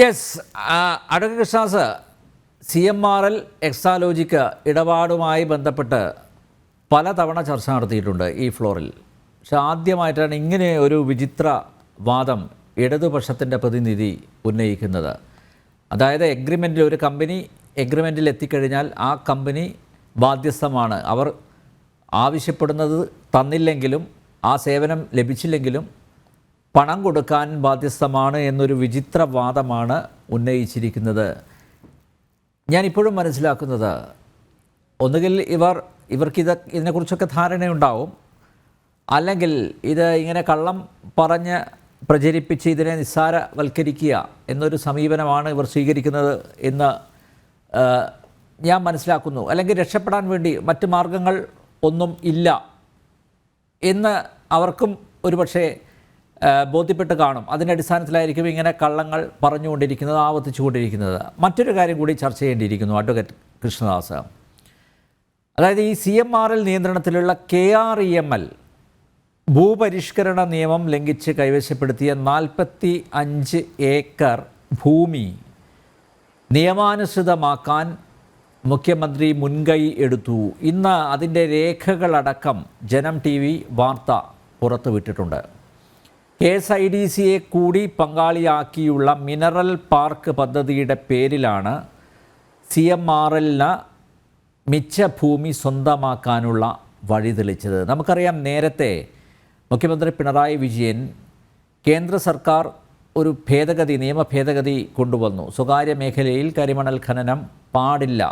Yes അടക Krishna's C M R L Exalogic ഇടപാടുമായി ബന്ധപ്പെട്ട് പലതവണ ചർച്ച നടത്തിയിട്ടുണ്ട് ഈ ഫ്ലോറിൽ. പക്ഷെ ആദ്യമായിട്ടാണ് ഇങ്ങനെ ഒരു വിചിത്ര വാദം ഇടതുപക്ഷത്തിന്റെ പ്രതിനിധി ഉന്നയിക്കുന്നത്. അതായത് എഗ്രിമെന്റിൽ ഒരു കമ്പനി എഗ്രിമെന്റിൽ എത്തിക്കഴിഞ്ഞാൽ ആ കമ്പനി ബാധ്യസ്ഥമാണ്. അവർ ആവശ്യപ്പെടുന്നത് തന്നില്ലെങ്കിലും ആ സേവനം ലഭിച്ചില്ലെങ്കിലും പണം കൊടുക്കാൻ ബാധ്യസ്ഥമാണ് എന്നൊരു വിചിത്ര വാദമാണ് ഉന്നയിച്ചിരിക്കുന്നത്. ഞാൻ ഇപ്പോഴും മനസ്സിലാക്കുന്നത് ഒന്നുകിൽ ഇവർ ഇവർക്കിത് ഇതിനെക്കുറിച്ചൊക്കെ ധാരണയുണ്ടാവും. അല്ലെങ്കിൽ ഇത് ഇങ്ങനെ കള്ളം പറഞ്ഞ് പ്രചരിപ്പിച്ച് ഇതിനെ നിസ്സാരവൽക്കരിക്കുക എന്നൊരു സമീപനമാണ് ഇവർ സ്വീകരിക്കുന്നത് എന്ന് ഞാൻ മനസ്സിലാക്കുന്നു. അല്ലെങ്കിൽ രക്ഷപ്പെടാൻ വേണ്ടി മറ്റ് മാർഗങ്ങൾ ഒന്നും ഇല്ല എന്ന് അവർക്കും ഒരുപക്ഷേ ബോധ്യപ്പെട്ട് കാണും. അതിന്റെ അടിസ്ഥാനത്തിലായിരിക്കും ഇങ്ങനെ കള്ളങ്ങൾ പറഞ്ഞുകൊണ്ടിരിക്കുന്നത് ആവർത്തിച്ചുകൊണ്ടിരിക്കുന്നത്. മറ്റൊരു കാര്യം കൂടി ചർച്ച ചെയ്യേണ്ടിയിരിക്കുന്നു അഡ്വക്കേറ്റ് കൃഷ്ണദാസ്. അതായത് ഈ സി എം ആർ എൽ നിയന്ത്രണത്തിലുള്ള K R E M L ഭൂപരിഷ്കരണ നിയമം ലംഘിച്ച് കൈവശപ്പെടുത്തിയ നാൽപ്പത്തി അഞ്ച് ഏക്കർ ഭൂമി നിയമാനുസൃതമാക്കാൻ മുഖ്യമന്ത്രി മുൻകൈ എടുത്തു. ഇന്ന് അതിന്റെ രേഖകളടക്കം ജനം ടി വി വാർത്ത പുറത്തുവിട്ടിട്ടുണ്ട്. എസ് ഐ ഡി സിയെ കൂടി പങ്കാളിയാക്കിയുള്ള മിനറൽ പാർക്ക് പദ്ധതിയുടെ പേരിലാണ് സി എം ആർ എല്ലിന് മിച്ച ഭൂമി സ്വന്തമാക്കാനുള്ള വഴിതെളിച്ചത്. നമുക്കറിയാം നേരത്തെ മുഖ്യമന്ത്രി പിണറായി വിജയൻ കേന്ദ്ര സർക്കാർ ഒരു ഭേദഗതി നിയമ ഭേദഗതി കൊണ്ടുവന്നു. സ്വകാര്യ മേഖലയിൽ കരിമണൽ ഖനനം പാടില്ല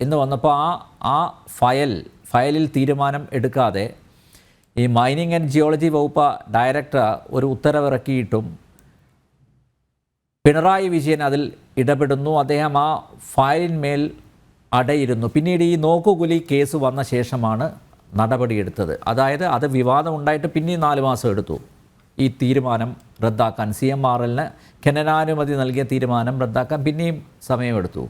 എന്ന് വന്നപ്പോൾ ആ ആ ഫയൽ ഫയലിൽ തീരുമാനം എടുക്കാതെ ഈ മൈനിങ് ആൻഡ് ജിയോളജി വകുപ്പ് ഡയറക്ടർ ഒരു ഉത്തരവിറക്കിയിട്ടും പിണറായി വിജയൻ അതിൽ ഇടപെടുന്നു. അദ്ദേഹം ആ ഫയലിന്മേൽ അടയിരുന്നു. പിന്നീട് ഈ നോക്കുകുലി കേസ് വന്ന ശേഷമാണ് നടപടിയെടുത്തത്. അതായത് അത് വിവാദം ഉണ്ടായിട്ട് പിന്നെ നാല് മാസം എടുത്തു. ഈ തീരുമാനം റദ്ദാക്കാൻ സി എം ആർ എല്ലിന് ഖനനാനുമതി നൽകിയ തീരുമാനം റദ്ദാക്കാൻ പിന്നെയും സമയമെടുത്തു.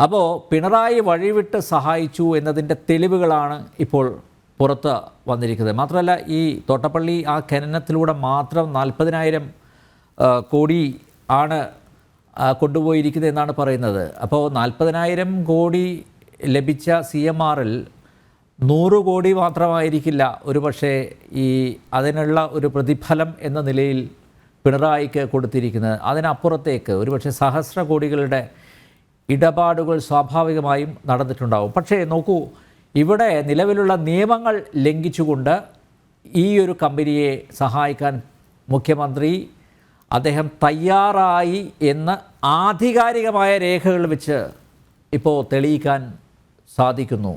അപ്പോൾ പിണറായി വഴിവിട്ട് സഹായിച്ചു എന്നതിന്റെ തെളിവുകളാണ് ഇപ്പോൾ പുറത്ത് വന്നിരിക്കുന്നത്. മാത്രമല്ല ഈ തോട്ടപ്പള്ളി ആ ഖനനത്തിലൂടെ മാത്രം നാൽപ്പതിനായിരം കോടി ആണ് കൊണ്ടുപോയിരിക്കുന്നത് എന്നാണ് പറയുന്നത്. അപ്പോൾ നാൽപ്പതിനായിരം കോടി ലഭിച്ച സി എം ആറിൽ നൂറ് കോടി മാത്രമായിരിക്കില്ല. ഒരു പക്ഷേ ഈ അതിനുള്ള ഒരു പ്രതിഫലം എന്ന നിലയിൽ പിണറായിക്ക് കൊടുത്തിരിക്കുന്നത്. അതിനപ്പുറത്തേക്ക് ഒരുപക്ഷെ സഹസ്ര കോടികളുടെ ഇടപാടുകൾ സ്വാഭാവികമായും നടന്നിട്ടുണ്ടാവും. പക്ഷേ നോക്കൂ ഇവിടെ നിലവിലുള്ള നിയമങ്ങൾ ലംഘിച്ചുകൊണ്ട് ഈ ഒരു കമ്പനിയെ സഹായിക്കാൻ മുഖ്യമന്ത്രി അദ്ദേഹം തയ്യാറായി എന്ന് ആധികാരികമായ രേഖകൾ വെച്ച് ഇപ്പോൾ തെളിയിക്കാൻ സാധിക്കുന്നു.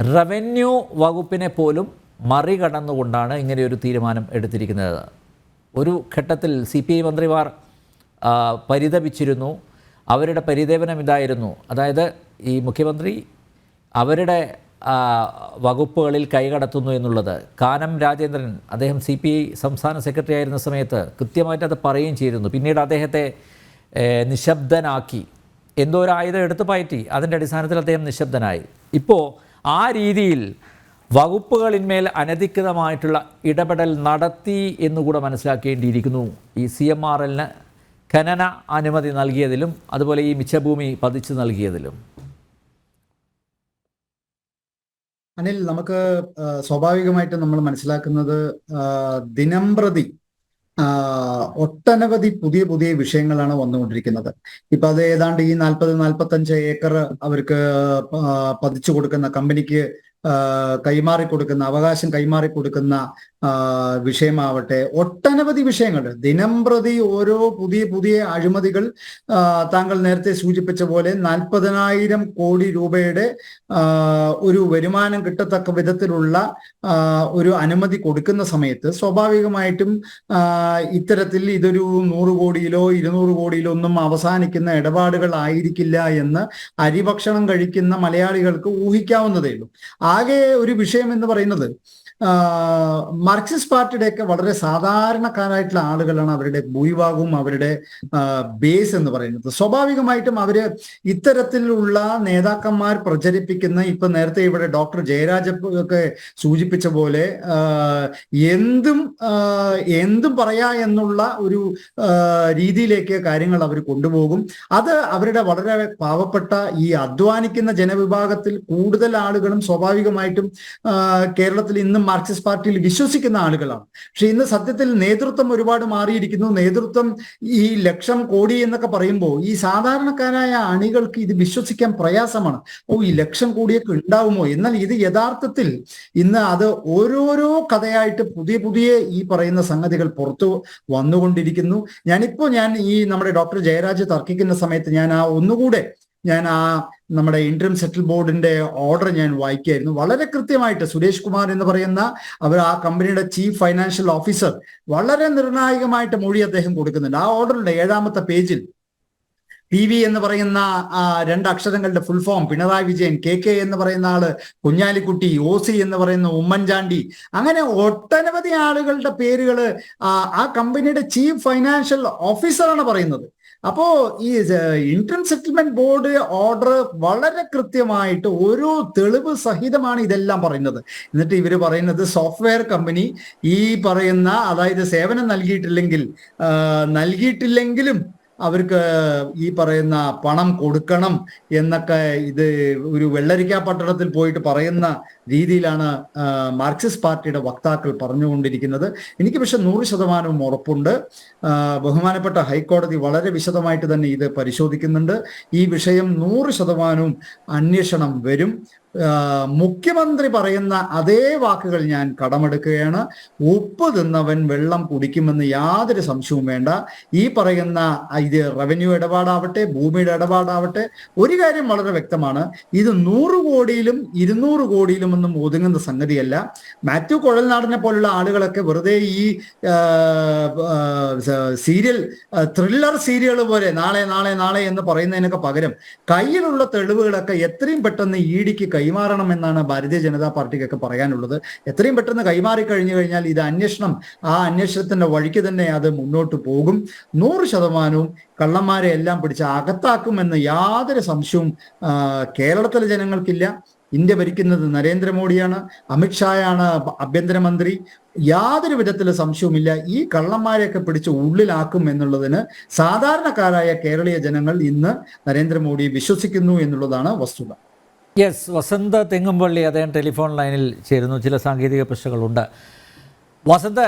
റവന്യൂ വകുപ്പിനെ പോലും മറികടന്നുകൊണ്ടാണ് ഇങ്ങനെയൊരു തീരുമാനം എടുത്തിരിക്കുന്നത്. ഒരു ഘട്ടത്തിൽ സി പി ഐ മന്ത്രിമാർ പരിതപിച്ചിരുന്നു. അവരുടെ പരിദേവനം ഇതായിരുന്നു. അതായത് ഈ മുഖ്യമന്ത്രി അവരുടെ വകുപ്പുകളിൽ കൈകടത്തുന്നു എന്നുള്ളത്. കാനം രാജേന്ദ്രൻ അദ്ദേഹം സി പി ഐ സംസ്ഥാന സെക്രട്ടറി ആയിരുന്ന സമയത്ത് കൃത്യമായിട്ട് അത് പറയുകയും ചെയ്തിരുന്നു. പിന്നീട് അദ്ദേഹത്തെ നിശബ്ദനാക്കി. എന്തോ ഒരു ആയുധം എടുത്തു പയറ്റി. അതിന്റെ അടിസ്ഥാനത്തിൽ അദ്ദേഹം നിശബ്ദനായി. ഇപ്പോൾ ആ രീതിയിൽ വകുപ്പുകളിന്മേൽ അനധികൃതമായിട്ടുള്ള ഇടപെടൽ നടത്തി എന്നുകൂടെ മനസ്സിലാക്കേണ്ടിയിരിക്കുന്നു. ഈ സി എം ആർ എല്ലിന് ഖനന അനുമതി നൽകിയതിലും അതുപോലെ ഈ മിച്ചഭൂമി പതിച്ചു നൽകിയതിലും. അനിൽ നമുക്ക് സ്വാഭാവികമായിട്ട് നമ്മൾ മനസ്സിലാക്കുന്നത് ദിനംപ്രതി ഒട്ടനവധി പുതിയ പുതിയ വിഷയങ്ങളാണ് വന്നുകൊണ്ടിരിക്കുന്നത്. ഇപ്പൊ അത് ഏതാണ്ട് ഈ നാൽപ്പത് നാൽപ്പത്തഞ്ച് ഏക്കർ അവർക്ക് പതിച്ചു കൊടുക്കുന്ന കമ്പനിക്ക് കൈമാറി കൊടുക്കുന്ന അവകാശം കൈമാറി കൊടുക്കുന്ന വിഷയമാവട്ടെ ഒട്ടനവധി വിഷയങ്ങൾ. ദിനംപ്രതി ഓരോ പുതിയ പുതിയ അഴിമതികൾ താങ്കൾ നേരത്തെ സൂചിപ്പിച്ച പോലെ നാൽപ്പതിനായിരം കോടി രൂപയുടെ ഒരു വരുമാനം കിട്ടത്തക്ക വിധത്തിലുള്ള ഒരു അനുമതി കൊടുക്കുന്ന സമയത്ത് സ്വാഭാവികമായിട്ടും ഇത്തരത്തിൽ ഇതൊരു നൂറ് കോടിയിലോ ഇരുന്നൂറ് കോടിയിലോ ഒന്നും അവസാനിക്കുന്ന ഇടപാടുകൾ ആയിരിക്കില്ല എന്ന് അരിഭക്ഷണം കഴിക്കുന്ന മലയാളികൾക്ക് ഊഹിക്കാവുന്നതേ ഉള്ളൂ ആകെ ഒരു വിഷയം എന്ന് പറയുന്നത് മാർക്സിസ്റ്റ് പാർട്ടിയുടെയൊക്കെ വളരെ സാധാരണക്കാരായിട്ടുള്ള ആളുകളാണ് അവരുടെ ഭൂരിഭാഗവും അവരുടെ ബേസ് എന്ന് പറയുന്നത്. സ്വാഭാവികമായിട്ടും അവർ ഇത്തരത്തിലുള്ള നേതാക്കന്മാർ പ്രചരിപ്പിക്കുന്ന ഇപ്പൊ നേരത്തെ ഇവിടെ ഡോക്ടർ ജയരാജ ഒക്കെ സൂചിപ്പിച്ച പോലെ എന്തും എന്തും പറയാ എന്നുള്ള ഒരു രീതിയിലേക്ക് കാര്യങ്ങൾ അവർ കൊണ്ടുപോകും. അത് അവരുടെ വളരെ പാവപ്പെട്ട ഈ അധ്വാനിക്കുന്ന ജനവിഭാഗത്തിൽ കൂടുതൽ ആളുകളും സ്വാഭാവികമായിട്ടും കേരളത്തിൽ ഇന്നും മാർക്സിസ്റ്റ് പാർട്ടിയിൽ വിശ്വസിക്കുന്ന ആളുകളാണ്. പക്ഷെ ഇന്ന് സത്യത്തിൽ നേതൃത്വം ഒരുപാട് മാറിയിരിക്കുന്നു. നേതൃത്വം ഈ ലക്ഷം കോടി എന്നൊക്കെ പറയുമ്പോൾ ഈ സാധാരണക്കാരായ അണികൾക്ക് ഇത് വിശ്വസിക്കാൻ പ്രയാസമാണ്. ഓ ഈ ലക്ഷം കോടിയൊക്കെ ഉണ്ടാവുമോ? എന്നാൽ ഇത് യഥാർത്ഥത്തിൽ ഇന്ന് അത് ഓരോരോ കഥയായിട്ട് പുതിയ പുതിയ ഈ പറയുന്ന സംഗതികൾ പുറത്തു വന്നുകൊണ്ടിരിക്കുന്നു. ഞാനിപ്പോ ഞാൻ ഈ നമ്മുടെ ഡോക്ടർ ജയരാജ് തർക്കിക്കുന്ന സമയത്ത് ഞാൻ ആ ഒന്നുകൂടെ ഞാൻ ആ നമ്മുടെ ഇന്റർം സെറ്റിൽ ബോർഡിന്റെ ഓർഡർ ഞാൻ വായിക്കുകയായിരുന്നു. വളരെ കൃത്യമായിട്ട് സുരേഷ് കുമാർ എന്ന് പറയുന്ന അവർ ആ കമ്പനിയുടെ ചീഫ് ഫൈനാൻഷ്യൽ ഓഫീസർ വളരെ നിർണായകമായിട്ട് മൊഴി അദ്ദേഹം കൊടുക്കുന്നുണ്ട്. ആ ഓർഡറിന്റെ ഏഴാമത്തെ പേജിൽ പി വി എന്ന് പറയുന്ന ആ, രണ്ട് അക്ഷരങ്ങളുടെ full form Pinarayi Vijayan K K എന്ന് പറയുന്ന ആൾ കുഞ്ഞാലിക്കുട്ടി ഒ സി എന്ന് പറയുന്ന ഉമ്മൻചാണ്ടി അങ്ങനെ ഒട്ടനവധി ആളുകളുടെ പേരുകൾ ആ, ആ കമ്പനിയുടെ ചീഫ് ഫൈനാൻഷ്യൽ ഓഫീസറാണ് പറയുന്നത്. അപ്പോ ഈ ഇന്റർ സെറ്റിൽമെന്റ് ബോർഡ് ഓർഡർ വളരെ കൃത്യമായിട്ട് ഓരോ തെളിവ് സഹിതമാണ് ഇതെല്ലാം പറയുന്നത്. എന്നിട്ട് ഇവർ പറയുന്നത് സോഫ്റ്റ്വെയർ കമ്പനി ഈ പറയുന്ന അതായത് സേവനം നൽകിയിട്ടില്ലെങ്കിൽ നൽകിയിട്ടില്ലെങ്കിലും അവർക്ക് ഈ പറയുന്ന പണം കൊടുക്കണം എന്നൊക്കെ ഇത് ഒരു വെള്ളരിക്കാ പട്ടണത്തിൽ പോയിട്ട് പറയുന്ന രീതിയിലാണ് മാർക്സിസ്റ്റ് പാർട്ടിയുടെ വക്താക്കൾ പറഞ്ഞുകൊണ്ടിരിക്കുന്നത്. എനിക്ക് പക്ഷെ നൂറ് ശതമാനവും ഉറപ്പുണ്ട്. ബഹുമാനപ്പെട്ട ഹൈക്കോടതി വളരെ വിശദമായിട്ട് തന്നെ ഇത് പരിശോധിക്കുന്നുണ്ട്. ഈ വിഷയം നൂറ് ശതമാനവും അന്വേഷണം വരും. മുഖ്യമന്ത്രി പറയുന്ന അതേ വാക്കുകൾ ഞാൻ കടമെടുക്കുകയാണ്. ഉപ്പ് തിന്നവൻ വെള്ളം കുടിക്കുമെന്ന് യാതൊരു സംശയവും വേണ്ട. ഈ പറയുന്ന ഇത് റവന്യൂ ഇടപാടാവട്ടെ ഭൂമിയുടെ ഇടപാടാവട്ടെ ഒരു കാര്യം വളരെ വ്യക്തമാണ്. ഇത് നൂറ് കോടിയിലും ഇരുന്നൂറ് കോടിയിലും ഒന്നും ഒതുങ്ങുന്ന സംഗതിയല്ല. മാത്യു കുഴൽനാടിനെ പോലുള്ള ആളുകളൊക്കെ വെറുതെ ഈ സീരിയൽ ത്രില്ലർ സീരിയൽ പോലെ നാളെ നാളെ നാളെ എന്ന് പറയുന്നതിനൊക്കെ പകരം കയ്യിലുള്ള തെളിവുകളൊക്കെ എത്രയും പെട്ടെന്ന് ഇഡിക്ക് കൈമാറണം എന്നാണ് ഭാരതീയ ജനതാ പാർട്ടിക്കൊക്കെ പറയാനുള്ളത്. എത്രയും പെട്ടെന്ന് കൈമാറി കഴിഞ്ഞു കഴിഞ്ഞാൽ ഇത് അന്വേഷണം ആ അന്വേഷണത്തിന്റെ വഴിക്ക് തന്നെ അത് മുന്നോട്ട് പോകും. നൂറ് ശതമാനവും കള്ളന്മാരെ എല്ലാം പിടിച്ച് അകത്താക്കുമെന്ന് യാതൊരു സംശയവും കേരളത്തിലെ ജനങ്ങൾക്കില്ല. ഇന്ത്യ ഭരിക്കുന്നത് നരേന്ദ്രമോദിയാണ് അമിത്ഷായാണ് ആഭ്യന്തരമന്ത്രി. യാതൊരു വിധത്തിലും സംശയവുമില്ല. ഈ കള്ളന്മാരെയൊക്കെ പിടിച്ച് ഉള്ളിലാക്കും എന്നുള്ളതിന് സാധാരണക്കാരായ കേരളീയ ജനങ്ങൾ ഇന്ന് നരേന്ദ്രമോദി വിശ്വസിക്കുന്നു എന്നുള്ളതാണ് വസ്തുത. യെസ് വസന്ത തെങ്ങുംപള്ളി അദ്ദേഹം ടെലിഫോൺ ലൈനിൽ ചേരുന്നു. ചില സാങ്കേതിക പ്രശ്നങ്ങളുണ്ട്. വസന്ത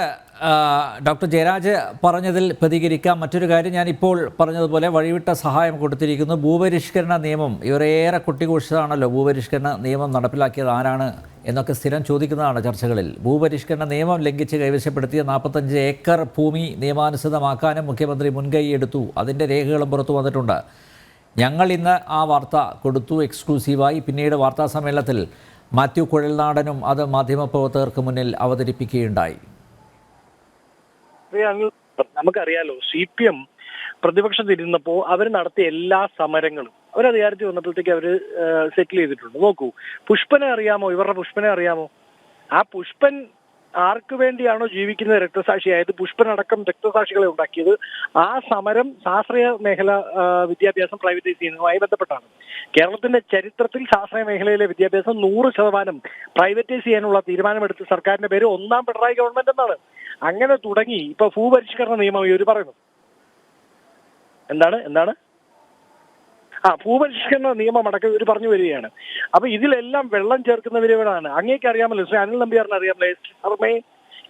ഡോക്ടർ ജയരാജ് പറഞ്ഞതിൽ പ്രതികരിക്കാം. മറ്റൊരു കാര്യം ഞാൻ ഇപ്പോൾ പറഞ്ഞതുപോലെ വഴിവിട്ട സഹായം കൊടുത്തിരിക്കുന്നു. ഭൂപരിഷ്കരണ നിയമം. ഇവരേറെ കുട്ടികൂഷിച്ചതാണല്ലോ ഭൂപരിഷ്കരണ നിയമം നടപ്പിലാക്കിയത് ആരാണ് എന്നൊക്കെ സ്ഥിരം ചോദിക്കുന്നതാണ് ചർച്ചകളിൽ. ഭൂപരിഷ്കരണ നിയമം ലംഘിച്ച് കൈവശപ്പെടുത്തിയ നാൽപ്പത്തഞ്ച് ഏക്കർ ഭൂമി നിയമാനുസൃതമാക്കാനും മുഖ്യമന്ത്രി മുൻകൈ എടുത്തു. അതിന്റെ രേഖകളും പുറത്തു വന്നിട്ടുണ്ട്. ഞങ്ങൾ ഇന്ന് ആ വാർത്ത കൊടുത്തു. എക്സ്ക്ലൂസീവായി പിന്നീട് വാർത്താ സമ്മേളനത്തിൽ മാത്യു കുഴൽനാടനും അത് മാധ്യമപ്രവർത്തകർക്ക് മുന്നിൽ അവതരിപ്പിക്കുകയുണ്ടായി. നമുക്കറിയാലോ സി പി എം പ്രതിപക്ഷത്തിരുന്നപ്പോ അവർ നടത്തിയ എല്ലാ സമരങ്ങളും അവർ അധികാരത്തിൽ വന്നപ്പോഴത്തേക്ക് അവർ സെറ്റിൽ ചെയ്തിട്ടുണ്ട്. നോക്കൂ പുഷ്പനെ അറിയാമോ? ഇവരുടെ പുഷ്പനെ അറിയാമോ? ആ പുഷ്പൻ ആർക്ക് വേണ്ടിയാണോ ജീവിക്കുന്ന രക്തസാക്ഷിയായത് പുഷ്പനടക്കം രക്തസാക്ഷികളെ ഉണ്ടാക്കിയത്. ആ സമരം ശാസ്ത്രീയ മേഖല വിദ്യാഭ്യാസം പ്രൈവറ്റൈസ് ചെയ്യുന്നതുമായി ബന്ധപ്പെട്ടാണ്. കേരളത്തിന്റെ ചരിത്രത്തിൽ ശാസ്ത്രീയ മേഖലയിലെ വിദ്യാഭ്യാസം നൂറ് ശതമാനം പ്രൈവറ്റൈസ് ചെയ്യാനുള്ള തീരുമാനമെടുത്ത് സർക്കാരിന്റെ പേര് ഒന്നാം പിണറായി ഗവൺമെന്റ് എന്നാണ്. അങ്ങനെ തുടങ്ങി. ഇപ്പൊ ഭൂപരിഷ്കരണ നിയമം ഇവർ പറയുന്നു. എന്താണ്? എന്താണ്? ആ ഭൂപരിഷ്കരണ നിയമം അടക്കം ഇവർ പറഞ്ഞു വരികയാണ്. അപ്പൊ ഇതിലെല്ലാം വെള്ളം ചേർക്കുന്നവരാണ് അങ്ങേക്ക് അറിയാമല്ലോ ശ്രീ അനിൽ നമ്പ്യാറിന് അറിയാമല്ലോ എസ് ശർമ്മയെ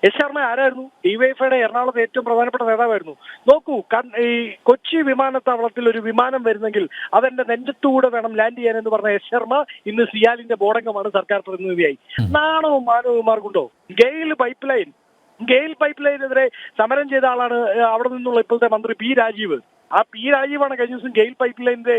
എസ് ശർമ്മ ആരായിരുന്നു? ഡിവൈഫൈയുടെ എറണാകുളത്തെ ഏറ്റവും പ്രധാനപ്പെട്ട നേതാവായിരുന്നു. നോക്കൂ ഈ കൊച്ചി വിമാനത്താവളത്തിൽ ഒരു വിമാനം വരുന്നെങ്കിൽ അതെന്റെ നെഞ്ചത്തുകൂടെ വേണം ലാൻഡ് ചെയ്യാൻ എന്ന് പറഞ്ഞ എസ് ശർമ്മ ഇന്ന് സിയാലിന്റെ ബോർഡംഗമാണ് സർക്കാർ പ്രതിനിധിയായി. നാണവും മാനവും ഇമാർക്കുണ്ടോ GAIL pipe line GAIL pipe ലൈനെതിരെ സമരം ചെയ്ത ആളാണ് അവിടെ നിന്നുള്ള ഇപ്പോഴത്തെ മന്ത്രി പി രാജീവ്. ആ പി രാജീവാണ് കഴിഞ്ഞ ദിവസം ഗെയിൽ പൈപ്പ് ലൈനിന്റെ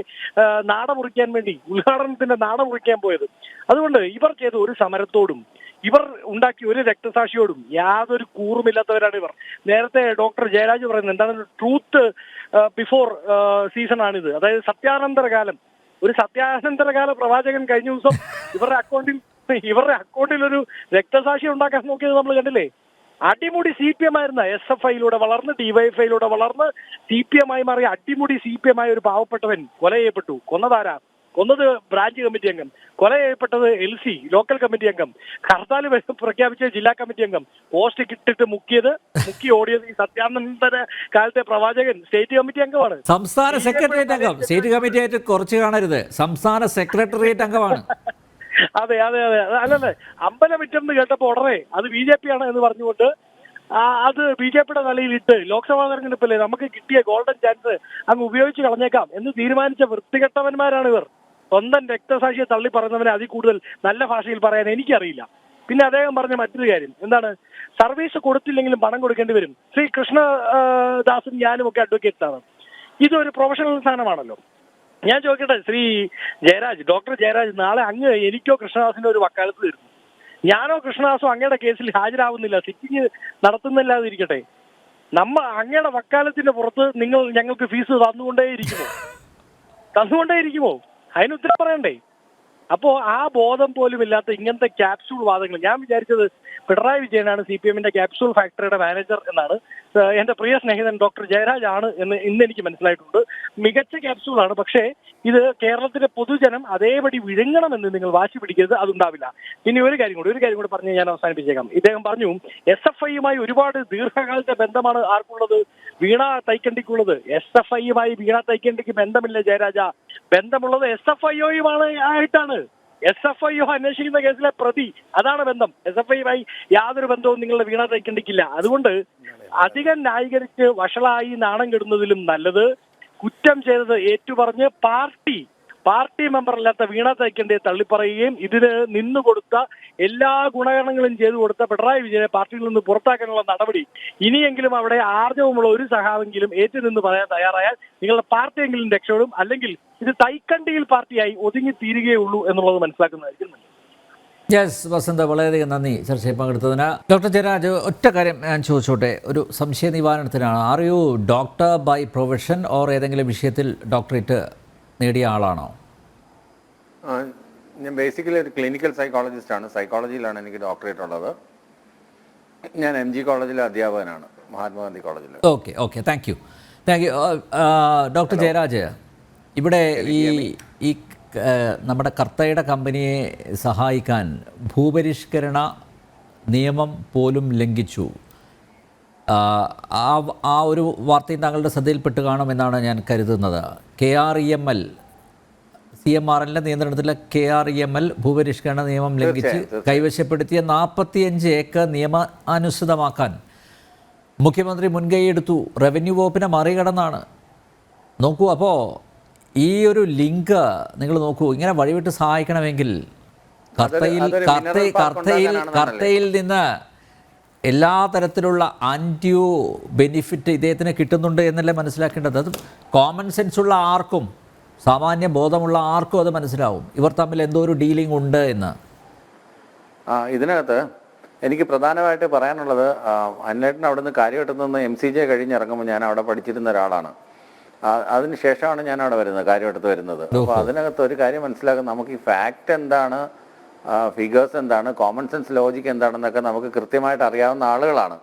നാട മുറിക്കാൻ വേണ്ടി ഉദ്ഘാടനത്തിന്റെ നാട മുറിക്കാൻ പോയത്. അതുകൊണ്ട് ഇവർ ചെയ്ത ഒരു സമരത്തോടും ഇവർ ഉണ്ടാക്കിയ ഒരു രക്തസാക്ഷിയോടും യാതൊരു കൂറുമില്ലാത്തവരാണ് ഇവർ. നേരത്തെ ഡോക്ടർ ജയരാജ് പറയുന്നത് എന്താണ് ട്രൂത്ത് ബിഫോർ സീസൺ ആണിത്. അതായത് സത്യാനന്തര കാലം ഒരു സത്യാനന്തരകാല പ്രവാചകൻ കഴിഞ്ഞ ദിവസം ഇവരുടെ അക്കൗണ്ടിൽ ഇവരുടെ അക്കൗണ്ടിൽ ഒരു രക്തസാക്ഷി ഉണ്ടാക്കാൻ നോക്കിയത് നമ്മൾ കണ്ടില്ലേ? അടിമുടി സി പി എം ആയിരുന്ന എസ് എഫ് ഐയിലൂടെ വളർന്ന് ഡിവൈഎഫ്ഐയിലൂടെ വളർന്ന് സി പി എം ആയി മാറിയ അടിമുടി സി പി എം ആയ ഒരു പാവപ്പെട്ടവൻ കൊല ചെയ്യപ്പെട്ടു കൊന്നതാരാ? കൊന്നത് ബ്രാഞ്ച് കമ്മിറ്റി അംഗം. കൊല ചെയ്യപ്പെട്ടത് എൽ സി ലോക്കൽ കമ്മിറ്റി അംഗം. ഹർത്താൽ പ്രഖ്യാപിച്ച ജില്ലാ കമ്മിറ്റി അംഗം. പോസ്റ്റ് കിട്ടിട്ട് മുക്കിയത് മുക്കി ഓടിയത് ഈ സത്യാനന്ദന കാലത്തെ പ്രവാചകൻ സ്റ്റേറ്റ് കമ്മിറ്റി അംഗമാണ്. സംസ്ഥാന സെക്രട്ടേറിയറ്റ് അംഗം. സ്റ്റേറ്റ് കമ്മിറ്റി ആയിട്ട് കുറച്ച് കാണരുത്. സംസ്ഥാന സെക്രട്ടേറിയറ്റ് അംഗമാണ്. അതെ അതെ അതെ. അല്ലല്ലേ അമ്പലം വിറ്റെന്ന് കേട്ടപ്പോ ഉടനെ അത് ബി ജെ പി ആണ് എന്ന് പറഞ്ഞുകൊണ്ട് അത് ബി ജെ പിയുടെ തലയിലിട്ട് ലോക്സഭാ തെരഞ്ഞെടുപ്പല്ലേ നമുക്ക് കിട്ടിയ ഗോൾഡൻ ചാൻസ് അങ്ങ് ഉപയോഗിച്ച് കളഞ്ഞേക്കാം എന്ന് തീരുമാനിച്ച വൃത്തികെട്ടവന്മാരാണ് ഇവർ. സ്വന്തം രക്തസാക്ഷിയെ തള്ളി പറയുന്നവനെ അതിൽ കൂടുതൽ നല്ല ഭാഷയിൽ പറയാൻ എനിക്കറിയില്ല. പിന്നെ അദ്ദേഹം പറഞ്ഞ മറ്റൊരു കാര്യം. എന്താണ്? സർവീസ് കൊടുത്തില്ലെങ്കിലും പണം കൊടുക്കേണ്ടി വരും. ശ്രീ കൃഷ്ണദാസും ഞാനും ഒക്കെ അഡ്വക്കേറ്റ്സ് ആണ്. ഇതൊരു പ്രൊഫഷണൽ സ്ഥാനമാണല്ലോ. ഞാൻ ചോദിക്കട്ടെ ശ്രീ ജയരാജ് ഡോക്ടർ ജയരാജ് നാളെ അങ്ങ് എനിക്കോ കൃഷ്ണദാസിന്റെ ഒരു വക്കാലത്ത് തരുന്നു ഞാനോ കൃഷ്ണദാസോ അങ്ങയുടെ കേസിൽ ഹാജരാവുന്നില്ല സിറ്റിങ് നടത്തുന്നില്ലാതിരിക്കട്ടെ. നമ്മ അങ്ങയുടെ വക്കാലത്തിന്റെ പുറത്ത് നിങ്ങൾ ഞങ്ങൾക്ക് ഫീസ് തന്നുകൊണ്ടേയിരിക്കുമോ? തന്നുകൊണ്ടേയിരിക്കുമോ? അതിന് ഉത്തരം പറയണ്ടേ? അപ്പോ ആ ബോധം പോലും ഇല്ലാത്ത ഇങ്ങനത്തെ ക്യാപ്സൂൾ വാദങ്ങൾ. ഞാൻ വിചാരിച്ചത് പിണറായി വിജയനാണ് സി പി എമ്മിന്റെ ക്യാപ്സൂൾ ഫാക്ടറിയുടെ മാനേജർ എന്നാണ്. എന്റെ പ്രിയ സ്നേഹിതൻ ഡോക്ടർ ജയരാജ് ആണ് എന്ന് ഇന്ന് എനിക്ക് മനസ്സിലായിട്ടുണ്ട്. മികച്ച ക്യാപ്സ്യൂൾ ക്യാപ്സൂളാണ് പക്ഷേ ഇത് കേരളത്തിലെ പൊതുജനം അതേപടി വിഴുങ്ങണമെന്ന് നിങ്ങൾ വാശി പിടിക്കരുത്. അതുണ്ടാവില്ല. ഇനി ഒരു കാര്യം കൂടി ഒരു കാര്യം കൂടി പറഞ്ഞ് ഞാൻ അവസാനിപ്പിച്ചേക്കാം. ഇദ്ദേഹം പറഞ്ഞു എസ് എഫ് ഐയുമായി ഒരുപാട് ദീർഘകാലത്തെ ബന്ധമാണ് ആർക്കുള്ളത്? വീണ തൈക്കണ്ടിക്കുള്ളത്. എസ് എഫ് ഐയുമായി വീണ തൈക്കണ്ടിക്ക് ബന്ധമില്ല ജയരാജ. ബന്ധമുള്ളത് എസ് എഫ് ഐഒയുമാണ് ആയിട്ടാണ് എസ് എഫ് ഐ അന്വേഷിക്കുന്ന കേസിലെ പ്രതി അതാണ് ബന്ധം. എസ് എഫ് ഐയുമായി യാതൊരു ബന്ധവും നിങ്ങളുടെ വീണ തൈക്കണ്ടിക്കില്ല. അതുകൊണ്ട് അധികം ന്യായീകരിച്ച് വഷളായി നാണം കെടുന്നതിലും നല്ലത് കുറ്റം ചെയ്തത് ഏറ്റുപറഞ്ഞ് പാർട്ടി പാർട്ടി മെമ്പറല്ലാത്ത വീണ തൈക്കണ്ടിയെ തള്ളിപ്പറയുകയും ഇതിന് നിന്നു കൊടുത്ത എല്ലാ ഗുണഗണങ്ങളും ചെയ്തു കൊടുത്ത പിണറായി വിജയനെ പാർട്ടിയിൽ നിന്ന് പുറത്താക്കാനുള്ള നടപടി ഇനിയെങ്കിലും അവിടെ ആർജവമുള്ള ഒരു സഹാവെങ്കിലും ഏറ്റുനിന്ന് പറയാൻ തയ്യാറായാൽ നിങ്ങളുടെ പാർട്ടിയെങ്കിലും രക്ഷപ്പെടും അല്ലെങ്കിൽ ഇത് തൈക്കണ്ടിയിൽ പാർട്ടിയായി ഒതുങ്ങി തീരുകയുള്ളൂ എന്നുള്ളത് മനസ്സിലാക്കുന്നതായിരിക്കും. യെസ് വസന്ത വളരെയധികം നന്ദി ചർച്ചയിൽ പങ്കെടുത്തതിന്. ഡോക്ടർ ജയരാജ് ഒറ്റ കാര്യം ഞാൻ ചോദിച്ചോട്ടെ. ഒരു സംശയ നിവാരണത്തിനാണ് are you doctor by profession or ഏതെങ്കിലും വിഷയത്തിൽ ഡോക്ടറേറ്റ് നേടിയ ആളാണോ? ഞാൻ ബേസിക്കലി ഒരു ക്ലിനിക്കൽ സൈക്കോളജിസ്റ്റ് ആണ്. സൈക്കോളജിയിലാണ് എനിക്ക് ഡോക്ടറേറ്റ് ഉള്ളത്. ഞാൻ എം ജി കോളേജിലെ അധ്യാപകനാണ്. മഹാത്മാഗാന്ധി കോളേജിൽ okay okay thank you thank you doctor Jayaraj ഇവിടെ ഈ ഈ നമ്മുടെ കർത്തയുടെ കമ്പനിയെ സഹായിക്കാൻ ഭൂപരിഷ്കരണ നിയമം പോലും ലംഘിച്ചു. ആ, ആ ഒരു വാർത്തയും താങ്കളുടെ ശ്രദ്ധയിൽപ്പെട്ട് കാണുമെന്നാണ് ഞാൻ കരുതുന്നത്. K R E M L C M R എല്ലിന്റെ നിയന്ത്രണത്തിലെ K R E M L ഭൂപരിഷ്കരണ നിയമം ലംഘിച്ച്. കൈവശപ്പെടുത്തിയ നാൽപ്പത്തിയഞ്ച് ഏക്കർ നിയമാനുസൃതമാക്കാൻ മുഖ്യമന്ത്രി മുൻകൈയെടുത്തു. റവന്യൂ വകുപ്പിനെ മറികടന്നാണ്. നോക്കൂ അപ്പോൾ ഈ ഒരു ലിങ്ക് നിങ്ങൾ നോക്കൂ. ഇങ്ങനെ വഴിവിട്ട് സഹായിക്കണമെങ്കിൽ കർത്തയിൽ കർത്തയിൽ കർത്തയിൽ നിന്ന് എല്ലാ തരത്തിലുള്ള ആന്റിയോ ബെനിഫിറ്റ് ഇദ്ദേഹത്തിന് കിട്ടുന്നുണ്ട് എന്നല്ലേ മനസ്സിലാക്കേണ്ടത്? അത് കോമൺ സെൻസ് ഉള്ള ആർക്കും സാമാന്യ ബോധമുള്ള ആർക്കും അത് മനസ്സിലാവും. ഇവർ തമ്മിൽ എന്തോ ഒരു ഡീലിംഗ് ഉണ്ട് എന്ന്. ആ ഇതിനകത്ത് എനിക്ക് പ്രധാനമായിട്ട് പറയാനുള്ളത് അന്നേട്ടൻ അവിടെ നിന്ന് കാര്യമായിട്ട് നിന്ന് എം സി ജെ കഴിഞ്ഞിറങ്ങുമ്പോൾ ഞാൻ അവിടെ പഠിച്ചിരുന്ന ഒരാളാണ്. ആ, അതിന് ശേഷമാണ് ഞാൻ അവിടെ വരുന്നത് കാര്യമായിട്ട് വരുന്നത്. അപ്പോൾ അതിനകത്ത് ഒരു കാര്യം മനസ്സിലാക്കുന്നത് നമുക്ക് ഈ ഫാക്റ്റ് എന്താണ്? ഫിഗേഴ്സ് എന്താണ്? കോമൺ സെൻസ് ലോജിക്ക് എന്താണെന്നൊക്കെ നമുക്ക് കൃത്യമായിട്ട് അറിയാവുന്ന ആളുകളാണ്.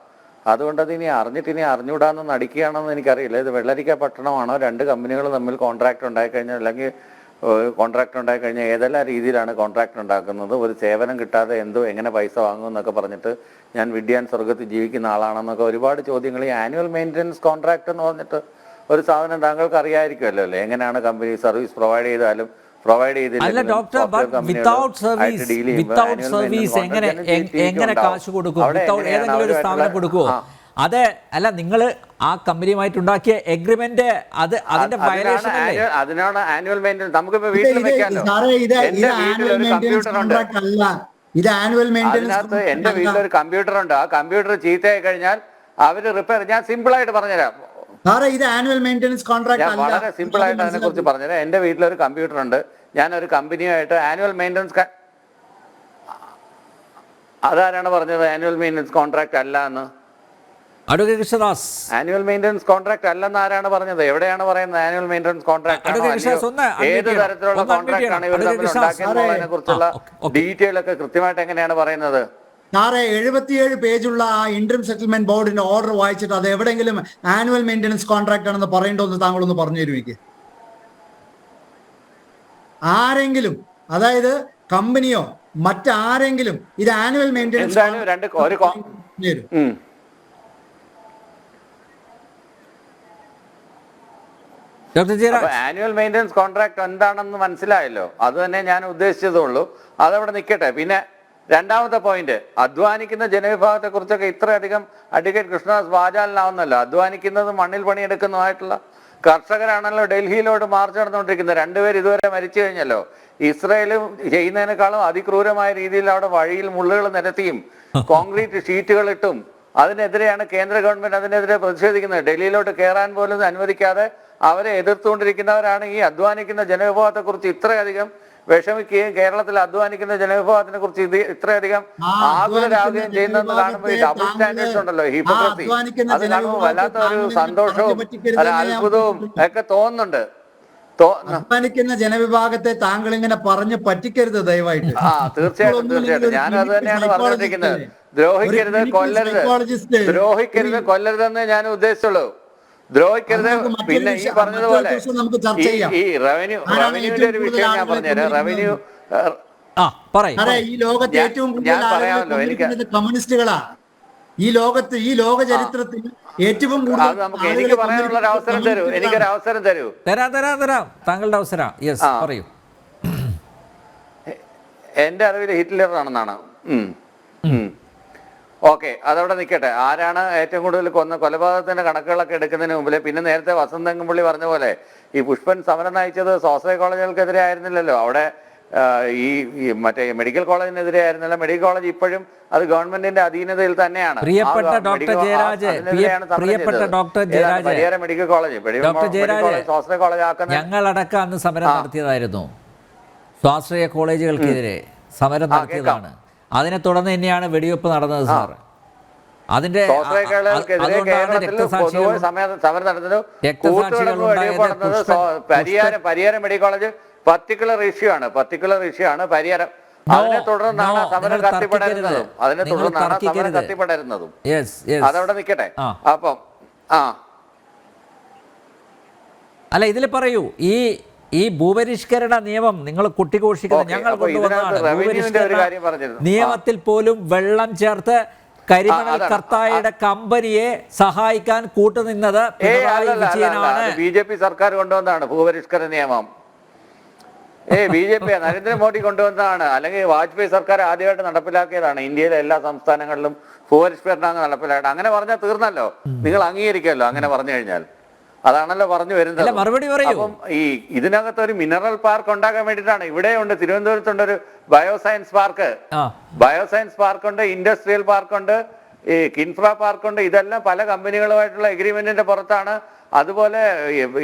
അതുകൊണ്ട് അത് ഇനി അറിഞ്ഞിട്ട് ഇനി അറിഞ്ഞുകൂടാന്ന് നടിക്കുകയാണെന്ന് എനിക്കറിയില്ല. ഇത് വെള്ളരിക്ക പട്ടണമാണോ? രണ്ട് കമ്പനികൾ തമ്മിൽ കോൺട്രാക്ട് ഉണ്ടായിക്കഴിഞ്ഞാൽ അല്ലെങ്കിൽ കോൺട്രാക്ട് ഉണ്ടായിക്കഴിഞ്ഞാൽ ഏതെല്ലാം രീതിയിലാണ് കോൺട്രാക്ട് ഉണ്ടാക്കുന്നത്? ഒരു സേവനം കിട്ടാതെ എന്തോ എങ്ങനെ പൈസ വാങ്ങും എന്നൊക്കെ പറഞ്ഞിട്ട് ഞാൻ വിഡ്യാൻ സ്വർഗത്തിൽ ജീവിക്കുന്ന ആളാണെന്നൊക്കെ ഒരുപാട് ചോദ്യങ്ങൾ ഈ ആനുവൽ മെയിന്റനൻസ് കോൺട്രാക്ട് എന്ന് പറഞ്ഞിട്ട് ഒരു സാധനം താങ്കൾക്ക് അറിയായിരിക്കുമല്ലോ അല്ലേ? എങ്ങനെയാണ് കമ്പനി സർവീസ് പ്രൊവൈഡ് ചെയ്താലും പ്രൊവൈഡ് അല്ല doctor but without service without service എങ്ങനെ എങ്ങനെ കാശ് കൊടുക്കും? വിത്തൗട്ട് ഏതെങ്കിലും ഒരു സ്ഥാപനം കൊടുക്കുമോ അത് അല്ല നിങ്ങൾ ആ കമ്പനിയുമായിട്ട് ഉണ്ടാക്കിയ എഗ്രിമെന്റ് അത് അതിന്റെ വയലേഷൻ അല്ലേ? അതിനാണ് ആനുവൽ മെയിന്റനൻസ് നമുക്കിപ്പോ വീട്ടിൽ കമ്പ്യൂട്ടർ ഉണ്ട്. ഇത് ആനുവൽ അതിനകത്ത് എന്റെ വീട്ടിലൊരു കമ്പ്യൂട്ടർ ഉണ്ട്. ആ കമ്പ്യൂട്ടർ ചീത്തയായി കഴിഞ്ഞാൽ അവർ റിപ്പയർ ഞാൻ സിമ്പിൾ ആയിട്ട് പറഞ്ഞുതരാം. സാറേ ഇത് ആനുവൽ മെയിന്റനൻസ് കോൺട്രാക്ട് ഞാൻ അല്ല. വളരെ സിമ്പിൾ ആയിട്ട് അതിനെ കുറിച്ച് പറഞ്ഞത് എന്റെ വീട്ടിൽ ഒരു കമ്പ്യൂട്ടർ ഉണ്ട് ഞാൻ ഒരു കമ്പനിയായിട്ട് ആനുവൽ മെയിന്റനൻസ് അതാരാണ് പറഞ്ഞത് ആനുവൽ മെയിന്റനൻസ് കോൺട്രാക്ട് അല്ല എന്ന്? Advocate Krishnadas. Annual maintenance contract അല്ലെന്ന് ആരാണ് പറഞ്ഞത്? എവിടെയാണ് പറയുന്നത് ആനുവൽ മെയിന്റനൻസ് കോൺട്രാക്ട് ഏത് തരത്തിലുള്ള കോൺട്രാക്ട് ആണ് ഇവർ. തമ്മിൽ ഉണ്ടാക്കിയെന്നുള്ളതിനെ കുറിച്ചുള്ള. ഡീറ്റെയിൽ ഒക്കെ കൃത്യമായിട്ട് എങ്ങനെയാണ് പറയുന്നത്? സാറേ എഴുപത്തിയേഴ് പേജുള്ള ആ ഇന്റർം സെറ്റിൽമെന്റ് ബോർഡിന്റെ ഓർഡർ വായിച്ചിട്ട് അത് എവിടെയെങ്കിലും ആനുവൽ മെയിന്റനൻസ് കോൺട്രാക്ട് ആണെന്ന് പറയേണ്ടതെന്ന് താങ്കളൊന്ന് പറഞ്ഞു തരും ആരെങ്കിലും അതായത് കമ്പനിയോ മറ്റാരെങ്കിലും ഇത് ആനുവൽ മെയിന്റനൻസ് എന്തായാലും രണ്ട് ഒരു കോ- ഡോക്ടർ അപ്പൊ ആനുവൽ മെയിന്റനൻസ് കോൺട്രാക്ട് എന്താണെന്ന് മനസ്സിലായല്ലോ. അത് തന്നെ ഞാൻ ഉദ്ദേശിച്ചതുള്ളൂ അതവിടെ നിൽക്കട്ടെ പിന്നെ രണ്ടാമത്തെ പോയിന്റ് അധ്വാനിക്കുന്ന ജനവിഭാഗത്തെ കുറിച്ചൊക്കെ ഇത്രയധികം അഡ്വക്കേറ്റ് കൃഷ്ണദാസ് വാചാലനാവുന്നല്ലോ. അധ്വാനിക്കുന്നത് മണ്ണിൽ പണിയെടുക്കുന്നതായിട്ടുള്ള കർഷകരാണല്ലോ ഡൽഹിയിലോട്ട് മാർച്ച് നടന്നുകൊണ്ടിരിക്കുന്നത്. രണ്ടുപേർ ഇതുവരെ മരിച്ചു കഴിഞ്ഞല്ലോ. ഇസ്രയേലും ചെയ്യുന്നതിനേക്കാളും അതിക്രൂരമായ രീതിയിൽ അവിടെ വഴിയിൽ മുള്ളുകൾ നിരത്തിയും കോൺക്രീറ്റ് ഷീറ്റുകൾ ഇട്ടും അതിനെതിരെയാണ് കേന്ദ്ര ഗവൺമെന്റ് അതിനെതിരെ പ്രതിഷേധിക്കുന്നത്. ഡൽഹിയിലോട്ട് കയറാൻ പോലും അനുവദിക്കാതെ അവരെ എതിർത്തുകൊണ്ടിരിക്കുന്നവരാണ് ഈ അധ്വാനിക്കുന്ന ജനവിഭാഗത്തെ കുറിച്ച് ഇത്രയധികം വിഷമിക്കുകയും കേരളത്തിൽ അധ്വാനിക്കുന്ന ജനവിഭാഗത്തിനെ കുറിച്ച് ഇത് ഇത്രയധികം ആകുലരാകുകയും ചെയ്യുന്നതെന്ന് കാണുമ്പോൾ ഈ ഡബിൾ സ്റ്റാൻഡേർഡ്സ് ഉണ്ടല്ലോ ഹിപ്പോക്രസി അത് കാണുമ്പോൾ വല്ലാത്ത ഒരു സന്തോഷവും അത്ഭുതവും ഒക്കെ തോന്നുന്നുണ്ട്. അധ്വാനിക്കുന്ന ജനവിഭാഗത്തെ താങ്കൾ ഇങ്ങനെ പറഞ്ഞ് പറ്റിക്കരുത് ദയവായിട്ട്. ആ തീർച്ചയായിട്ടും തീർച്ചയായിട്ടും. ഞാൻ അത് തന്നെയാണ് പറഞ്ഞിരിക്കുന്നത് ദ്രോഹിക്കരുത് കൊല്ലരുത്. ദ്രോഹിക്കരുത് കൊല്ലരുതെന്ന് ഞാൻ ഉദ്ദേശിച്ചുള്ളൂ. ദ്രോഹിക്കരുത് പിന്നെ ഈ പറഞ്ഞതുപോലെ ഈ- റവന്യൂ റവന്യൂവിന്റെ ഒരു വിഷയം ഞാൻ പറഞ്ഞുതരാം. റവന്യൂ ആ പറയും അതെ ഈ ലോകത്ത് ഏറ്റവും കൂടുതൽ എനിക്ക് കമ്മ്യൂണിസ്റ്റുകളാ. ഈ ലോകത്ത് ഈ ലോക ചരിത്രത്തിൽ ഏറ്റവും കൂടുതൽ നമുക്ക് എനിക്ക് പറയാനുള്ള ഒരു അവസരം തരൂ. തരൂ എനിക്കൊരു അവസരം തരൂ. തരാം തരാം തരാം. താങ്കളുടെ അവസരം. യെസ്. പറയൂ. എന്റെ അറിവിൽ ഹിറ്റ്ലർ ആണെന്നാണ് ഓക്കെ അതവിടെ നിൽക്കട്ടെ ആരാണ് ഏറ്റവും കൂടുതൽ കൊന്ന കൊലപാതകത്തിന്റെ കണക്കുകളൊക്കെ എടുക്കുന്നതിന് മുമ്പിൽ പിന്നെ നേരത്തെ വസന്തങ്കമ്പള്ളി പറഞ്ഞ പോലെ ഈ പുഷ്പൻ സമരം നയിച്ചത് സ്വാശ്രയ കോളേജുകൾക്കെതിരെ ആയിരുന്നില്ലല്ലോ അവിടെ ഈ മറ്റേ മെഡിക്കൽ കോളേജിനെതിരെ ആയിരുന്നല്ലോ മെഡിക്കൽ കോളേജ് ഇപ്പോഴും അത് ഗവൺമെന്റിന്റെ അധീനതയിൽ തന്നെയാണ് പ്രിയപ്പെട്ട ഡോക്ടർ ജയരാജ്, പ്രിയപ്പെട്ട ഡോക്ടർ ഏതാണ്? Jayaraj. Pariyaram medical college doctor Jayaraj. സ്വാശ്രയ കോളേജ് ആക്കുന്ന ഞങ്ങളടക്കം അന്ന് സമരം. നടത്തിയതായിരുന്നു സ്വാശ്രയ കോളേജുകൾക്കെതിരെ സമരം നടത്തിയതാണ് അതിനെ തുടർന്ന് തന്നെയാണ് വെടിവെപ്പ് നടന്നത് സാർ അതിന്റെ Pariyaram Pariyaram medical college particular issue ആണ്. പർട്ടിക്കുലർ ഇഷ്യൂ ആണ് പരിയാരം. അതിനെ തുടർന്നാണ് സമരം അതിനെ തുടർന്നാണ് സമരം. കത്തിപ്പടരുന്നതും. അതവിടെ നിൽക്കട്ടെ. അപ്പം ആ. അല്ല ഇതിൽ പറയൂ ഈ ഈ ഭൂപരിഷ്കരണ നിയമം നിങ്ങൾ കുട്ടിഘോഷിക്കുന്നത് ഞങ്ങൾ കൊണ്ടുവന്നതാണ്. ഭൂപരിഷ്കരണ. നിയമത്തിൽ പോലും വെള്ളം ചേർത്ത് കരിമണൽ. കർത്തായുടെ കമ്പനിയെ സഹായിക്കാൻ കൂട്ടുനിന്നത് പിണറായി വിജയനാണ് ബി ജെ പി സർക്കാർ കൊണ്ടുവന്നതാണ് ഭൂപരിഷ്കരണ നിയമം. ഏ ബി ജെ പി നരേന്ദ്രമോദി കൊണ്ടുവന്നതാണ്. അല്ലെങ്കിൽ വാജ്പേയി സർക്കാർ ആദ്യമായിട്ട് നടപ്പിലാക്കിയതാണ്. ഇന്ത്യയിലെ എല്ലാ സംസ്ഥാനങ്ങളിലും ഭൂപരിഷ്കരണം നടപ്പിലാക്കണം. അങ്ങനെ പറഞ്ഞാൽ തീർന്നല്ലോ. നിങ്ങൾ അംഗീകരിക്കുമല്ലോ അങ്ങനെ പറഞ്ഞു കഴിഞ്ഞാൽ. അതാണല്ലോ പറഞ്ഞു വരുന്നത്. മറുപടി പറയും. അപ്പം ഈ ഇതിനകത്ത് ഒരു മിനറൽ പാർക്ക് ഉണ്ടാക്കാൻ വേണ്ടിയിട്ടാണ്. ഇവിടെയുണ്ട് തിരുവനന്തപുരത്തുണ്ട് ഒരു ബയോസയൻസ് പാർക്ക് ബയോസയൻസ് പാർക്കുണ്ട് ഇൻഡസ്ട്രിയൽ പാർക്കുണ്ട് ഈ കിൻഫ്ര പാർക്കുണ്ട് ഇതെല്ലാം പല കമ്പനികളുമായിട്ടുള്ള എഗ്രിമെന്റിന്റെ പുറത്താണ്. അതുപോലെ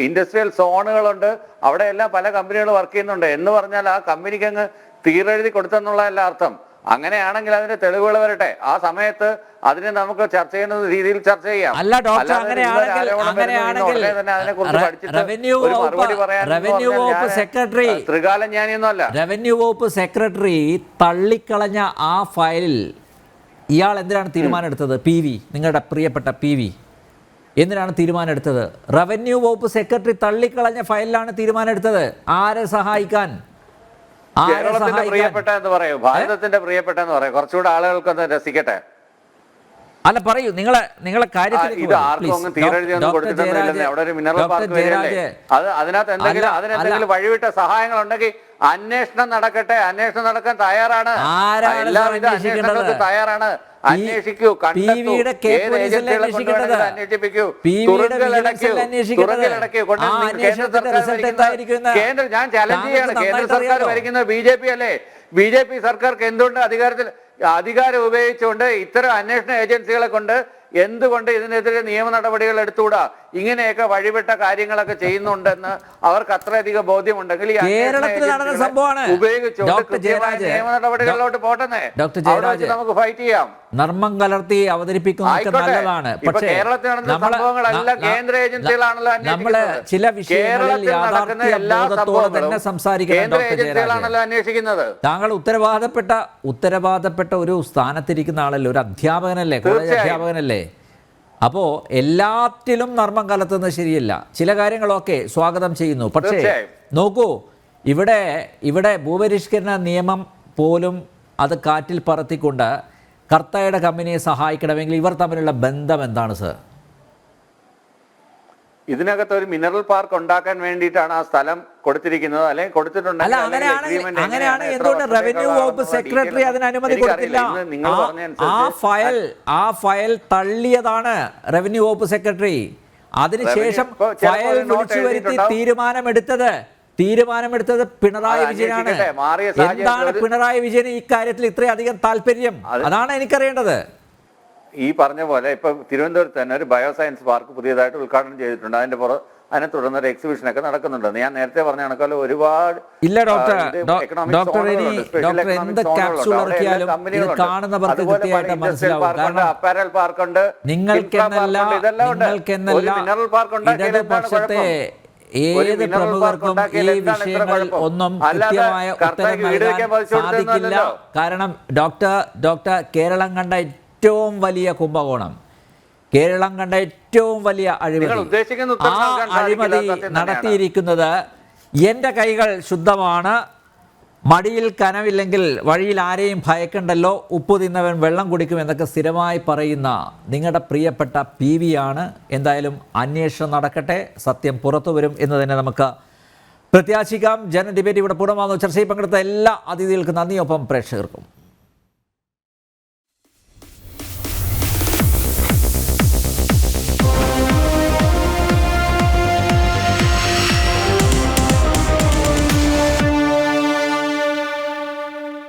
ഇൻഡസ്ട്രിയൽ സോണുകളുണ്ട് അവിടെ എല്ലാം പല കമ്പനികൾ വർക്ക് ചെയ്യുന്നുണ്ട്. എന്ന് പറഞ്ഞാൽ ആ കമ്പനിക്ക് അങ്ങ് തീരെഴുതി കൊടുത്തെന്നുള്ളതല്ല അർത്ഥം. അങ്ങനെയാണെങ്കിൽ അതിന്റെ തെളിവുകൾ വരട്ടെ. ആ സമയത്ത് അതിനെ നമുക്ക് ചർച്ച ചെയ്യുന്ന രീതിയിൽ ചർച്ച ചെയ്യാം. അല്ല ഡോക്ടർ റവന്യൂ വകുപ്പ് സെക്രട്ടറി ത്രികാലം ഞാനിയൊന്നുമല്ല. റവന്യൂ വകുപ്പ് സെക്രട്ടറി തള്ളിക്കളഞ്ഞ ആ ഫയലിൽ ഇയാൾ എന്തിനാണ് തീരുമാനം എടുത്തത് പി വി നിങ്ങളുടെ പ്രിയപ്പെട്ട പി വി എന്തിനാണ് തീരുമാനം എടുത്തത് റവന്യൂ വകുപ്പ് സെക്രട്ടറി തള്ളിക്കളഞ്ഞ ഫയലിലാണ് തീരുമാനം എടുത്തത് ആരെ സഹായിക്കാൻ? കേരളത്തിന്റെ പ്രിയപ്പെട്ട എന്ന് പറയൂ. ഭാരതത്തിന്റെ പ്രിയപ്പെട്ട എന്ന് പറയൂ. കുറച്ചുകൂടെ ആളുകൾക്കൊന്ന് രസിക്കട്ടെ. അല്ല പറയൂ. നിങ്ങളെ നിങ്ങളെ കാര്യത്തിൽ അവിടെ ഒരു മിനറൽ പാർക്ക് വരികയല്ലേ അത് അതിനകത്ത് എന്തെങ്കിലും അതിനെന്തെങ്കിലും വഴിവിട്ട സഹായങ്ങൾ ഉണ്ടെങ്കിൽ അന്വേഷണം നടക്കട്ടെ. അന്വേഷണം നടക്കാൻ തയ്യാറാണ്. എല്ലാവിധ അന്വേഷണങ്ങൾക്ക് തയ്യാറാണ്. അന്വേഷിക്കൂ കേന്ദ്ര ഞാൻ ചലഞ്ച് ചെയ്യാണ്. കേന്ദ്ര സർക്കാർ. ഭരിക്കുന്നത് ബി ജെ പി അല്ലേ? ബി ജെ പി സർക്കാർക്ക് എന്തുകൊണ്ട് അധികാരത്തിൽ അധികാരം ഉപയോഗിച്ചുകൊണ്ട് ഇത്തരം അന്വേഷണ ഏജൻസികളെ കൊണ്ട് എന്തുകൊണ്ട് ഇതിനെതിരെ നിയമ നടപടികൾ എടുത്തുകൂടാ? ഇങ്ങനെയൊക്കെ വഴിവിട്ട കാര്യങ്ങളൊക്കെ ചെയ്യുന്നുണ്ടെന്ന് അവർക്ക് അത്രയധികം ബോധ്യമുണ്ടെങ്കിൽ ഉപയോഗിച്ചുകൊണ്ട് നിയമ നടപടികളിലോട്ട് പോട്ടെന്നേ. നമുക്ക് ഫൈറ്റ് ചെയ്യാം. നർമ്മം കലർത്തി അവതരിപ്പിക്കുന്നത് നല്ലതാണ്. പക്ഷേ കേരളത്തിൽ നടന്ന സംഭവങ്ങളല്ല കേന്ദ്ര ഏജൻസികളാണല്ലോ നമ്മൾ. ചില വിഷയങ്ങളിൽ കേരളത്തിൽ നടക്കുന്ന എല്ലാ ബോധത്തോടെ തന്നെ സംഭവങ്ങളും സംസാരിക്കണം കേന്ദ്ര ഏജൻസികളാണല്ലോ അന്വേഷിക്കുന്നത്. താങ്കൾ ഉത്തരവാദപ്പെട്ട ഉത്തരവാദപ്പെട്ട ഒരു സ്ഥാനത്തിരിക്കുന്ന ആളല്ലേ? ഒരു അധ്യാപകനല്ലേ? കോളേജ് അധ്യാപകനല്ലേ? അപ്പോൾ എല്ലാത്തിലും നർമ്മം കലർത്തുന്നത് ശരിയല്ല. ചില കാര്യങ്ങളൊക്കെ സ്വാഗതം ചെയ്യുന്നു. പക്ഷേ നോക്കൂ ഇവിടെ ഇവിടെ ഭൂപരിഷ്കരണ നിയമം പോലും അത് കാറ്റിൽ പറത്തിക്കൊണ്ട് കർത്തയുടെ കമ്പനിയെ സഹായിക്കണമെങ്കിൽ ഇവർ തമ്മിലുള്ള ബന്ധം എന്താണ് സർ? ഇതിനകത്ത് ഒരു മിനറൽ പാർക്ക് ഉണ്ടാക്കാൻ വേണ്ടിയിട്ടാണ് ആ സ്ഥലം കൊടുത്തിരിക്കുന്നത്. അല്ലെങ്കിൽ കൊടുത്തിട്ടുണ്ടെങ്കിൽ അല്ല വർഷത്തേക്കുള്ള റവന്യൂ വകുപ്പ് സെക്രട്ടറി അതിന് അനുമതി. കൊടുത്തില്ല. ആ- ഫയൽ ആ ഫയൽ തള്ളിയതാണ് റവന്യൂ വകുപ്പ് സെക്രട്ടറി അതിനുശേഷം ഫയൽ വിളിച്ചു വരുത്തി തീരുമാനമെടുത്തത്. തീരുമാനമെടുത്തത് പിണറായി വിജയനാണ്. എന്താണ് പിണറായി വിജയന് ഇക്കാര്യത്തിൽ ഇത്രയധികം താല്പര്യം? അതാണ് എനിക്കറിയേണ്ടത്. ഈ പറഞ്ഞ പോലെ ഇപ്പൊ തിരുവനന്തപുരത്ത് തന്നെ ഒരു ബയോസയൻസ് പാർക്ക് പുതിയതായിട്ട് ഉദ്ഘാടനം ചെയ്തിട്ടുണ്ട്. അതിന്റെ പുറ അതിനെ തുടർന്ന് ഒരു എക്സിബിഷൻ ഒക്കെ നടക്കുന്നുണ്ട്. ഞാൻ നേരത്തെ പറഞ്ഞ കണക്കാലും ഒരുപാട് ഇല്ല ഡോക്ടർ ഡോക്ടർ ഇനി zonuകളുണ്ട്, special ഡോക്ടർ economic എന്ത് zonuകളുണ്ട്. ക്യാപ്സൂൾ അവിടെ എല്ലാ ഇറക്കിയാലും ഇത് കമ്പനികളുണ്ട്. കാണുന്നവർക്ക് അതുപോലെ പല കൃത്യമായിട്ട് industrial മനസ്സിലാവും. park ഉണ്ട്, കാരണം apparel പാർക്ക് ഉണ്ട്, നിങ്ങൾക്കെന്നല്ല infra park ഉണ്ട്, ഇതെല്ലാം ഉണ്ട്. നിങ്ങൾക്കെന്നല്ല ഒരു mineral park ഉണ്ടാക്കിയാൽ എന്താണ് ഇടതുപക്ഷത്തെ ഏത് പ്രമുഖർക്കും ഈ വിഷയങ്ങൾ ഒന്നും കൃത്യമായ ഉത്തരം നൽകാൻ സാധിക്കില്ല. കാരണം ഡോക്ടർ ഡോക്ടർ കേരളം കണ്ട ഏറ്റവും വലിയ കുംഭകോണം. കേരളം കണ്ട ഏറ്റവും വലിയ അഴിമതി. ആ അഴിമതി നടത്തിയിരിക്കുന്നത് എന്റെ കൈകൾ ശുദ്ധമാണ്. മടിയിൽ കനവില്ലെങ്കിൽ വഴിയിൽ ആരെയും ഭയക്കണ്ടല്ലോ. ഉപ്പ് തിന്നവൻ വെള്ളം കുടിക്കും എന്നൊക്കെ സ്ഥിരമായി പറയുന്ന നിങ്ങളുടെ പ്രിയപ്പെട്ട പി വി ആണ്. എന്തായാലും അന്വേഷണം നടക്കട്ടെ. സത്യം പുറത്തു വരും എന്ന് തന്നെ നമുക്ക് പ്രത്യാശിക്കാം. ജന ഡിബേറ്റ് ഇവിടെ പൂർണമാകുന്നു. ചർച്ചയിൽ പങ്കെടുത്ത എല്ലാ അതിഥികൾക്കും നന്ദിയൊപ്പം പ്രേക്ഷകർക്കും.